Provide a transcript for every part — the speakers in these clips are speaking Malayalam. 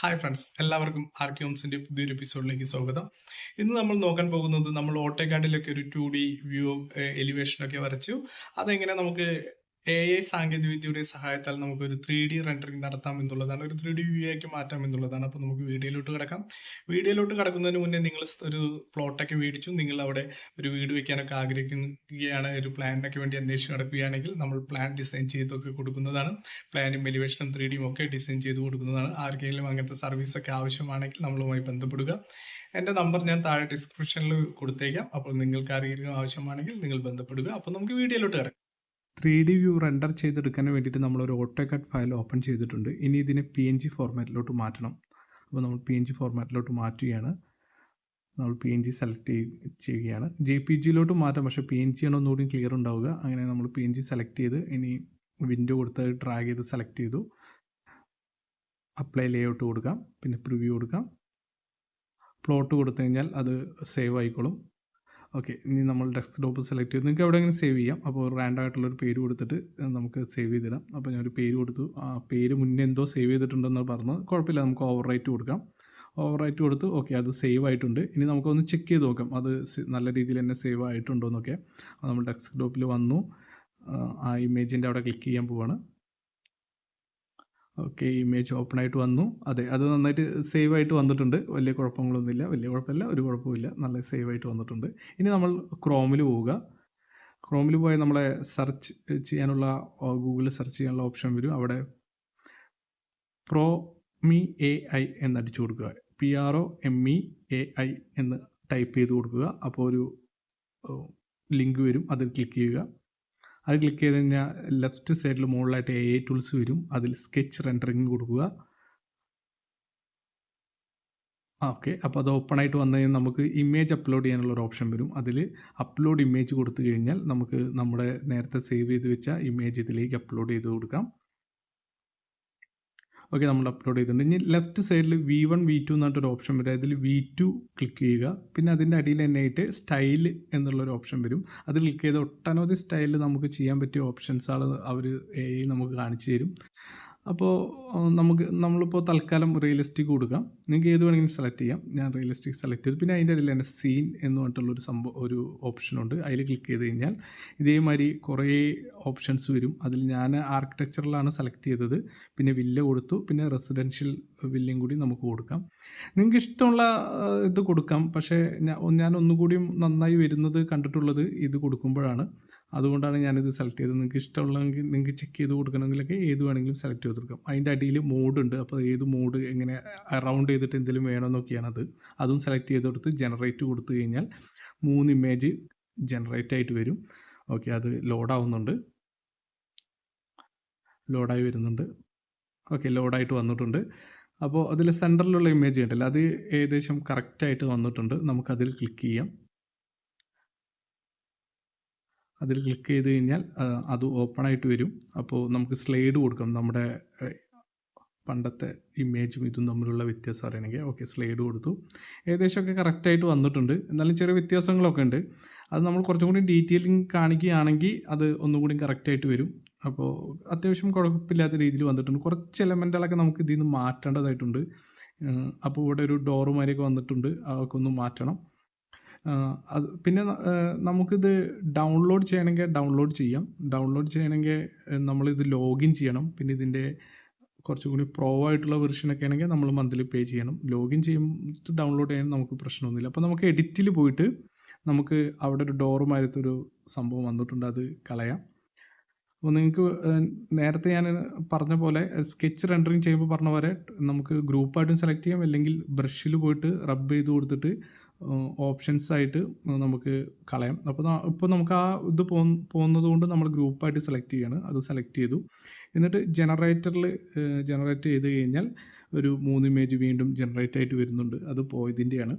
ഹായ് ഫ്രണ്ട്സ് എല്ലാവർക്കും ആർക്കിയോംസിന്റെ പുതിയൊരു എപ്പിസോഡിലേക്ക് സ്വാഗതം. ഇന്ന് നമ്മൾ നോക്കാൻ പോകുന്നത് നമ്മൾ ഓട്ടോകാഡിലൊക്കെ ഒരു ടു ഡി വ്യൂ എലിവേഷനൊക്കെ വരച്ചു. അതെങ്ങനെ നമുക്ക് എ ഐ സാങ്കേതിക വിദ്യയുടെ സഹായത്താൽ നമുക്ക് ഒരു ത്രീ ഡി റെൻഡറിങ് നടത്താം എന്നുള്ളതാണ്. ഒരു ത്രീ ഡി വ്യൂ ആക്കി മാറ്റാം എന്നുള്ളതാണ്. അപ്പോൾ നമുക്ക് വീഡിയോയിലോട്ട് കിടക്കാം. വീഡിയോയിലോട്ട് കിടക്കുന്നതിന് മുന്നേ നിങ്ങൾ ഒരു പ്ലോട്ടൊക്കെ മേടിച്ചു. നിങ്ങൾ അവിടെ ഒരു വീട് വെക്കാനൊക്കെ ആഗ്രഹിക്കുകയാണ് ഒരു പ്ലാനിനൊക്കെ വേണ്ടി അന്വേഷിച്ച് നടക്കുകയാണെങ്കിൽ നമ്മൾ പ്ലാൻ ഡിസൈൻ ചെയ്തൊക്കെ കൊടുക്കുന്നതാണ്. പ്ലാനും എലിവേഷനും ത്രീ ഡിയും ഒക്കെ ഡിസൈൻ ചെയ്ത് കൊടുക്കുന്നതാണ്. ആർക്കെങ്കിലും അങ്ങനത്തെ സർവീസൊക്കെ ആവശ്യമാണെങ്കിൽ നമ്മളുമായി ബന്ധപ്പെടുക. എന്റെ നമ്പർ ഞാൻ താഴെ ഡിസ്ക്രിപ്ഷനിൽ കൊടുത്തേക്കാം. അപ്പോൾ നിങ്ങൾക്ക് ആരെങ്കിലും ആവശ്യമാണെങ്കിൽ നിങ്ങൾ ബന്ധപ്പെടുക. അപ്പോൾ നമുക്ക് വീഡിയോയിലോട്ട് കിടക്കാം. ത്രീ ഡി വ്യൂ റെൻഡർ ചെയ്തെടുക്കാൻ വേണ്ടിയിട്ട് നമ്മളൊരു ഓട്ടോ കട്ട് ഫയൽ ഓപ്പൺ ചെയ്തിട്ടുണ്ട്. ഇനി ഇതിനെ പി എൻ ജി ഫോർമാറ്റിലോട്ട് മാറ്റണം. അപ്പോൾ നമ്മൾ പി എൻ ജി ഫോർമാറ്റിലോട്ട് മാറ്റുകയാണ്. നമ്മൾ പി എൻ ജി സെലക്ട് ചെയ്യുകയാണ്. ജെ പി ജിയിലോട്ട് മാറ്റാം. പക്ഷേ പി എൻ ജി ആണ് ഒന്നുകൂടി ക്ലിയർ ഉണ്ടാവുക. അങ്ങനെ നമ്മൾ പി എൻ ജി സെലക്ട് ചെയ്ത് ഇനി വിൻഡോ കൊടുത്ത് ഡ്രാഗ് ചെയ്ത് സെലക്ട് ചെയ്തു. അപ്ലൈ ലേഔട്ട് കൊടുക്കാം. പിന്നെ പ്രിവ്യൂ കൊടുക്കാം. പ്ലോട്ട് കൊടുത്തു കഴിഞ്ഞാൽ അത് സേവ് ആയിക്കോളും. ഓക്കെ ഇനി നമ്മൾ ഡെസ്ക്ടോപ്പ് സെലക്ട് ചെയ്ത്. നിങ്ങൾക്ക് എവിടെയെങ്കിലും സേവ് ചെയ്യാം. അപ്പോൾ റാൻഡം ആയിട്ടുള്ളൊരു പേര് കൊടുത്തിട്ട് നമുക്ക് സേവ് ചെയ്തിടാം അപ്പോൾ ഞാനൊരു പേര് കൊടുത്തു. ആ പേര് മുന്നേ എന്തോ സേവ് ചെയ്തിട്ടുണ്ടെന്ന് പറഞ്ഞു കുഴപ്പമില്ല നമുക്ക് ഓവർ റൈറ്റ് കൊടുക്കാം. ഓവർ റൈറ്റ് കൊടുത്ത് ഓക്കെ അത് സേവ് ആയിട്ടുണ്ട്. ഇനി നമുക്കൊന്ന് ചെക്ക് ചെയ്ത് നോക്കാം. അത് നല്ല രീതിയിൽ തന്നെ സേവ് ആയിട്ടുണ്ടോ എന്നൊക്കെ നമ്മൾ ഡെസ്ക്ടോപ്പിൽ വന്നു. ആ ഇമേജിന്റെ അവിടെ ക്ലിക്ക് ചെയ്യാൻ പോവാണ്. ഓക്കെ ഇമേജ് ഓപ്പൺ ആയിട്ട് വന്നു. അതെ അത് നന്നായിട്ട് സേവ് ആയിട്ട് വന്നിട്ടുണ്ട്. വലിയ കുഴപ്പങ്ങളൊന്നുമില്ല. വലിയ കുഴപ്പമില്ല. ഒരു കുഴപ്പമില്ല നല്ല സേവ് ആയിട്ട് വന്നിട്ടുണ്ട്. ഇനി നമ്മൾ ക്രോമിൽ പോവുക. ക്രോമിൽ പോയാൽ നമ്മളെ സെർച്ച് ചെയ്യാനുള്ള ഗൂഗിളിൽ സെർച്ച് ചെയ്യാനുള്ള ഓപ്ഷൻ വരും. അവിടെ പ്രോ മി എ ഐ എന്ന് അടിച്ചു കൊടുക്കുക. P R O M E A I എന്ന് ടൈപ്പ് ചെയ്ത് കൊടുക്കുക. അപ്പോൾ ഒരു ലിങ്ക് വരും. അതിൽ ക്ലിക്ക് ചെയ്യുക. അത് ക്ലിക്ക് ചെയ്ത് കഴിഞ്ഞാൽ ലെഫ്റ്റ് സൈഡിൽ മുകളിലായിട്ട് എ ടൂൾസ് വരും. അതിൽ സ്കെച്ച് റെൻഡറിങ് കൊടുക്കുക. ഓക്കെ അപ്പോൾ അത് ഓപ്പൺ ആയിട്ട് വന്നു കഴിഞ്ഞാൽ നമുക്ക് ഇമേജ് അപ്ലോഡ് ചെയ്യാനുള്ള ഒരു ഓപ്ഷൻ വരും. അതിൽ അപ്ലോഡ് ഇമേജ് കൊടുത്തു കഴിഞ്ഞാൽ നമുക്ക് നമ്മുടെ നേരത്തെ സേവ് ചെയ്ത് വെച്ച ഇമേജ് ഇതിലേക്ക് അപ്ലോഡ് ചെയ്ത് കൊടുക്കാം. ഓക്കെ നമ്മൾ അപ്ലോഡ് ചെയ്തിട്ടുണ്ട്. ഇനി ലെഫ്റ്റ് സൈഡിൽ വി വൺ വി ടു എന്നിട്ടൊരു ഓപ്ഷൻ വരും. അതിൽ വി ടു ക്ലിക്ക് ചെയ്യുക. പിന്നെ അതിന്റെ അടിയിൽ തന്നെ ആയിട്ട് സ്റ്റൈൽ എന്നുള്ളൊരു ഓപ്ഷൻ വരും. അത് ക്ലിക്ക് ചെയ്ത് ഒട്ടനവധി സ്റ്റൈലിൽ നമുക്ക് ചെയ്യാൻ പറ്റിയ ഓപ്ഷൻസാണ് അവർ നമുക്ക് കാണിച്ചു തരും. അപ്പോൾ നമുക്ക് നമ്മളിപ്പോൾ തൽക്കാലം റിയലിസ്റ്റിക് കൊടുക്കാം. നിങ്ങൾക്ക് ഏത് വേണമെങ്കിലും സെലക്ട് ചെയ്യാം. ഞാൻ റിയലിസ്റ്റിക് സെലക്ട് ചെയ്തു. പിന്നെ അതിന്റെ ഇടയിൽ തന്നെ സീൻ എന്ന് പറഞ്ഞിട്ടുള്ളൊരു സംഭവം ഒരു ഓപ്ഷനുണ്ട് അതിൽ ക്ലിക്ക് ചെയ്ത് കഴിഞ്ഞാൽ ഇതേമാതിരി കുറേ ഓപ്ഷൻസ് വരും. അതിൽ ഞാൻ ആർക്കിടെക്ചറിലാണ് സെലക്ട് ചെയ്തത്. പിന്നെ വില്ല കൊടുത്തു. പിന്നെ റെസിഡൻഷ്യൽ വില്ലയും കൂടി നമുക്ക് കൊടുക്കാം. നിങ്ങൾക്ക് ഇഷ്ടമുള്ള ഇത് കൊടുക്കാം. പക്ഷേ ഞാൻ ഒന്നുകൂടിയും നന്നായി വരുന്നത് കണ്ടിട്ടുള്ളത് ഇത് കൊടുക്കുമ്പോഴാണ്. അതുകൊണ്ടാണ് ഞാനിത് സെലക്ട് ചെയ്തത്. നിങ്ങൾക്ക് ഇഷ്ടമുള്ളതെങ്കിൽ നിങ്ങൾക്ക് ചെക്ക് ചെയ്ത് കൊടുക്കണമെങ്കിലൊക്കെ ഏത് വേണമെങ്കിലും സെലക്ട് ചെയ്ത് കൊടുക്കാം. അതിന്റെ അടിയിൽ മോഡുണ്ട് അപ്പോൾ ഏത് മോഡ് എങ്ങനെ അറൗണ്ട് ചെയ്തിട്ട് എന്തെങ്കിലും വേണമെന്നൊക്കെയാണ് അത് അതും സെലക്ട് ചെയ്ത് കൊടുത്ത് ജനറേറ്റ് കൊടുത്തു കഴിഞ്ഞാൽ മൂന്ന് ഇമേജ് ജനറേറ്റ് ആയിട്ട് വരും. ഓക്കെ അത് ലോഡാവുന്നുണ്ട് ലോഡായി വരുന്നുണ്ട്. ഓക്കെ ലോഡായിട്ട് വന്നിട്ടുണ്ട്. അപ്പോൾ അതിൽ സെന്ററിലുള്ള ഇമേജ് ഉണ്ടല്ലോ അത് ഏകദേശം കറക്റ്റായിട്ട് വന്നിട്ടുണ്ട്. നമുക്കതിൽ ക്ലിക്ക് ചെയ്യാം. അതിൽ ക്ലിക്ക് ചെയ്ത് കഴിഞ്ഞാൽ അത് ഓപ്പൺ ആയിട്ട് വരും. അപ്പോൾ നമുക്ക് സ്ലൈഡ് കൊടുക്കാം. നമ്മുടെ പണ്ടത്തെ ഇമേജും ഇതും തമ്മിലുള്ള വ്യത്യാസം അറിയണമെങ്കിൽ. ഓക്കെ സ്ലൈഡ് കൊടുത്തു. ഏകദേശമൊക്കെ കറക്റ്റായിട്ട് വന്നിട്ടുണ്ട്. എന്നാലും ചെറിയ വ്യത്യാസങ്ങളൊക്കെ ഉണ്ട്. അത് നമ്മൾ കുറച്ചും കൂടി ഡീറ്റെയിലിംഗ് കാണിക്കുകയാണെങ്കിൽ അത് ഒന്നും കൂടി കറക്റ്റായിട്ട് വരും. അപ്പോൾ അത്യാവശ്യം കുഴപ്പമില്ലാത്ത രീതിയിൽ വന്നിട്ടുണ്ട്. കുറച്ച് എലമെന്റുകളൊക്കെ നമുക്ക് ഇതിൽ നിന്ന് മാറ്റേണ്ടതായിട്ടുണ്ട്. അപ്പോൾ ഇവിടെ ഒരു ഡോറുമാരിയൊക്കെ വന്നിട്ടുണ്ട്. അതൊക്കെ ഒന്ന് മാറ്റണം. അത് പിന്നെ നമുക്കിത് ഡൗൺലോഡ് ചെയ്യണമെങ്കിൽ ഡൗൺലോഡ് ചെയ്യാം. ഡൗൺലോഡ് ചെയ്യണമെങ്കിൽ നമ്മളിത് ലോഗിൻ ചെയ്യണം. പിന്നെ ഇതിന്റെ കുറച്ചും കൂടി പ്രോ ആയിട്ടുള്ള വെർഷനൊക്കെ ആണെങ്കിൽ നമ്മൾ മന്ത്ലി പേ ചെയ്യണം. ലോഗിൻ ചെയ്യുമ്പോൾ ഡൗൺലോഡ് ചെയ്യാൻ നമുക്ക് പ്രശ്നമൊന്നുമില്ല. അപ്പോൾ നമുക്ക് എഡിറ്റിൽ പോയിട്ട് നമുക്ക് അവിടെ ഒരു ഡോറുമാരത്തൊരു സംഭവം വന്നിട്ടുണ്ട്. അത് കളയാം. അപ്പോൾ നിങ്ങൾക്ക് നേരത്തെ ഞാൻ പറഞ്ഞ പോലെ സ്കെച്ച് റെൻഡറിങ് ചെയ്യുമ്പോൾ പറഞ്ഞ പോലെ നമുക്ക് ഗ്രൂപ്പായിട്ടും സെലക്ട് ചെയ്യാം. അല്ലെങ്കിൽ ബ്രഷിൽ പോയിട്ട് റബ്ബ് ചെയ്ത് കൊടുത്തിട്ട് ഓപ്ഷൻസ് ആയിട്ട് നമുക്ക് കളയാം. അപ്പോൾ ഇപ്പോൾ നമുക്ക് ആ ഇത് പോകുന്നത് കൊണ്ട് നമ്മൾ ഗ്രൂപ്പായിട്ട് സെലക്ട് ചെയ്യാണ്. അത് സെലക്ട് ചെയ്തു. എന്നിട്ട് ജനറേറ്ററിൽ ജനറേറ്റ് ചെയ്ത് കഴിഞ്ഞാൽ ഒരു മൂന്ന് ഇമേജ് വീണ്ടും ജനറേറ്റ് ആയിട്ട് വരുന്നുണ്ട്. അത് പോയതിന്റെയാണ്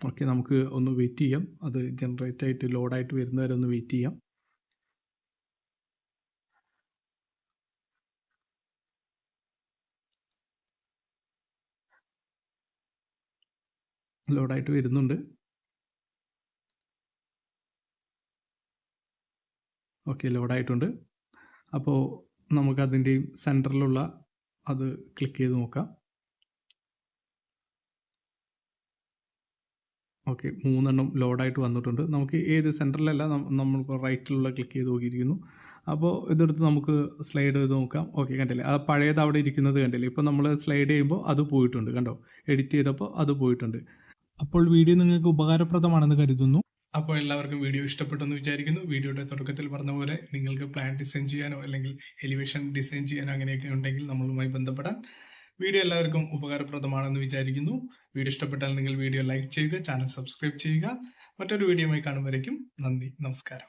ഓക്കെ നമുക്ക് ഒന്ന് വെയിറ്റ് ചെയ്യാം. അത് ജനറേറ്റ് ആയിട്ട് ലോഡായിട്ട് വരുന്നവരെ ഒന്ന് വെയിറ്റ് ചെയ്യാം. ലോഡായിട്ട് വരുന്നുണ്ട്. ഓക്കെ ലോഡായിട്ടുണ്ട്. അപ്പോൾ നമുക്കതിന്റെയും സെന്ററിലുള്ള അത് ക്ലിക്ക് ചെയ്ത് നോക്കാം. ഓക്കെ മൂന്നെണ്ണം ലോഡായിട്ട് വന്നിട്ടുണ്ട്. നമുക്ക് ഏത് സെന്ററിലല്ല നമ്മൾ റൈറ്റിലുള്ള ക്ലിക്ക് ചെയ്ത് നോക്കിയിരിക്കുന്നു. അപ്പോൾ ഇതെടുത്ത് നമുക്ക് സ്ലൈഡ് ചെയ്ത് നോക്കാം. ഓക്കെ കണ്ടില്ലേ? ആ പഴയത് അവിടെ ഇരിക്കുന്നത് കണ്ടില്ലേ? ഇപ്പോൾ നമ്മൾ സ്ലൈഡ് ചെയ്യുമ്പോൾ അത് പോയിട്ടുണ്ട് കണ്ടോ? എഡിറ്റ് ചെയ്തപ്പോൾ അത് പോയിട്ടുണ്ട്. അപ്പോൾ വീഡിയോ നിങ്ങൾക്ക് ഉപകാരപ്രദമാണെന്ന് കരുതുന്നു. അപ്പോൾ എല്ലാവർക്കും വീഡിയോ ഇഷ്ടപ്പെട്ടെന്ന് വിചാരിക്കുന്നു. വീഡിയോയുടെ തുടക്കത്തിൽ പറഞ്ഞ പോലെ നിങ്ങൾക്ക് പ്ലാൻ ഡിസൈൻ ചെയ്യാനോ അല്ലെങ്കിൽ എലിവേഷൻ ഡിസൈൻ ചെയ്യാനോ അങ്ങനെയൊക്കെ ഉണ്ടെങ്കിൽ നമ്മളുമായി ബന്ധപ്പെടാൻ വീഡിയോ എല്ലാവർക്കും ഉപകാരപ്രദമാണെന്ന് വിചാരിക്കുന്നു. വീഡിയോ ഇഷ്ടപ്പെട്ടാൽ നിങ്ങൾ വീഡിയോ ലൈക്ക് ചെയ്യുക ചാനൽ സബ്സ്ക്രൈബ് ചെയ്യുക. മറ്റൊരു വീഡിയോയുമായി കാണുമ്പോഴേക്കും നന്ദി നമസ്കാരം.